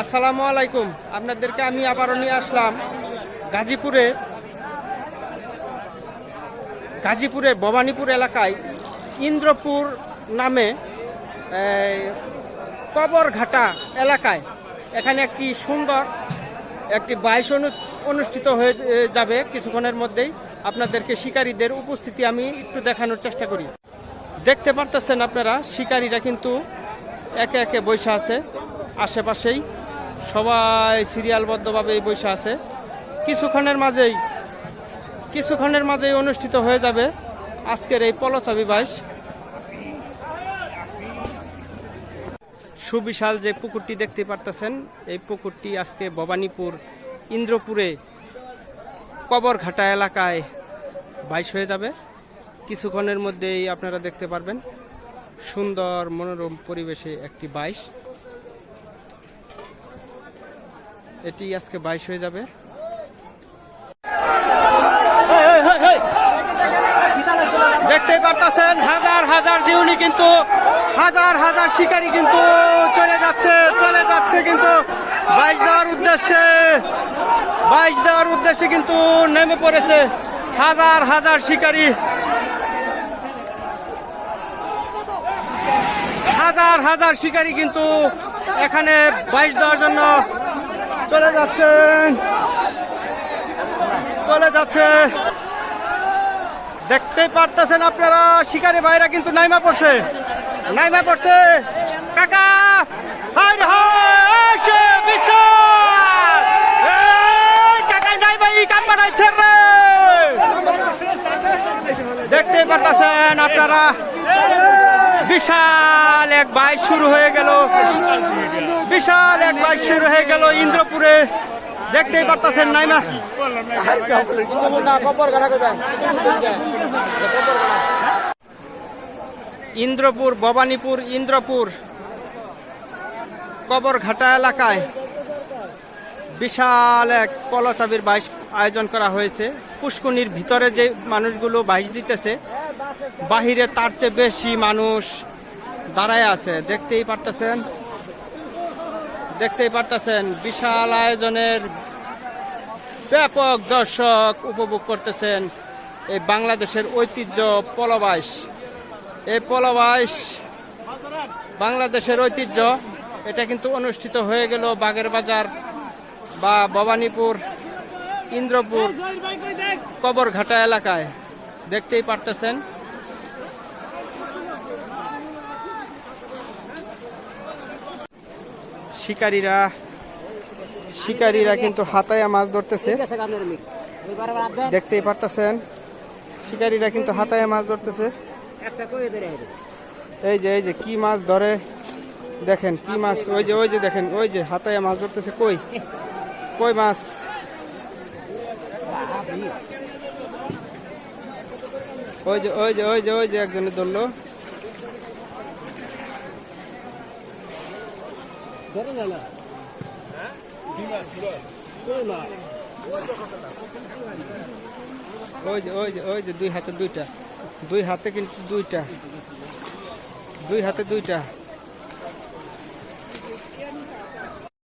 আসসালামু আলাইকুম। আপনাদেরকে আমি আবারও নিয়ে আসলাম গাজীপুরে, গাজীপুরের ভবানীপুর এলাকায় ইন্দ্রপুর নামে কবরঘাটা এলাকায়। এখানে একটি সুন্দর একটি বাইশ অনু- অনুষ্ঠিত হয়ে যাবে কিছুক্ষণের মধ্যেই। আপনাদেরকে শিকারীদের উপস্থিতি আমি একটু দেখানোর চেষ্টা করি। দেখতে পারতেছেন আপনারা, শিকারীরা কিন্তু একে একে বৈশা আছে, আশেপাশেই। সবাই সিরিয়ালবদ্ধভাবে বৈশা আছে। কিছুক্ষণের মাঝেই কিছুক্ষণের মাঝেই অনুষ্ঠিত হয়ে যাবে আজকের এই পলচাবি বাইশ। সুবিশাল যে পুকুরটি দেখতে পারতেছেন, এই পুকুরটি আজকে ভবানীপুর, ইন্দ্রপুরে, কবরঘাটা এলাকায় বাইশ হয়ে যাবে। কিছুক্ষণের মধ্যেই আপনারা দেখতে পারবেন সুন্দর মনোরম পরিবেশে একটি বাইশ। এটি আজকে বাইশ হয়ে যাবে। দেখতেই পারতেছেন, হাজার হাজার জিউনি কিন্তু, হাজার হাজার শিকারী কিন্তু চলে যাচ্ছে চলে যাচ্ছে কিন্তু বাইশ দেওয়ার উদ্দেশ্যে বাইশ দেওয়ার উদ্দেশ্যে কিন্তু নেমে পড়েছে হাজার হাজার শিকারী। হাজার হাজার শিকারী কিন্তু এখানে বাইশ দেওয়ার জন্য চলে যাচ্ছেন চলে যাচ্ছে। দেখতেই পারতেছেন আপনারা, শিকারী ভাইরা কিন্তু নাইমা পড়ছে। নাইমা পড়ছে। কাকা হাই হাই কাকা নাই ভাই কাম বানাইছে রে। পারতেছেন আপনারা। বিশাল এক বাইক শুরু হয়ে গেল। বিশাল এক বাইক শুরু হয়ে গেল ইন্দ্রপুরে। দেখতেই পারতেছেন নাইমা। ইন্দ্রপুর, ভবানীপুর, ইন্দ্রপুর, কবরঘাটা এলাকায় বিশাল এক পলচাবির বাইশ আয়োজন করা হয়েছে। পুষ্কুনির ভিতরে যে মানুষগুলো বাইশ দিতেছে, বাহিরে তার চেয়ে বেশি মানুষ দাঁড়ায় আছে। দেখতেই পারতেছেন? দেখতেই পারতেছেন, বিশাল আয়োজনের ব্যাপক দর্শক উপভোগ করতেছেন এই বাংলাদেশের ঐতিহ্য পলবাইশ। এই পলবাইশ বাংলাদেশের ঐতিহ্য, এটা কিন্তু অনুষ্ঠিত হয়ে গেল বাগের বাজার বা ভবানীপুর, ইন্দ্রপুর, কবরঘাটা এলাকায়। দেখতেই পারতেছেন? শিকারীরা শিকারীরা কিন্তু হাতায়া মাছ ধরতেছে। দেখতেই পারতেছেন, শিকারীরা কিন্তু হাতায়া মাছ ধরতেছে। এই যে এই যে, কি মাছ ধরে? দেখেন, কি মাছ, ওই যে ওই যে, দেখেন, ওই যে, হাতায়া মাছ ধরতেছে কই? কই মাছ? ওই যে ওই যে ওই যে ওই যে একজনে ধরলো। ওই যে ওই যে ওই যে দুই হাতে দুইটা। দুই হাতে কিন্তু দুইটা। দুই হাতে দুইটা।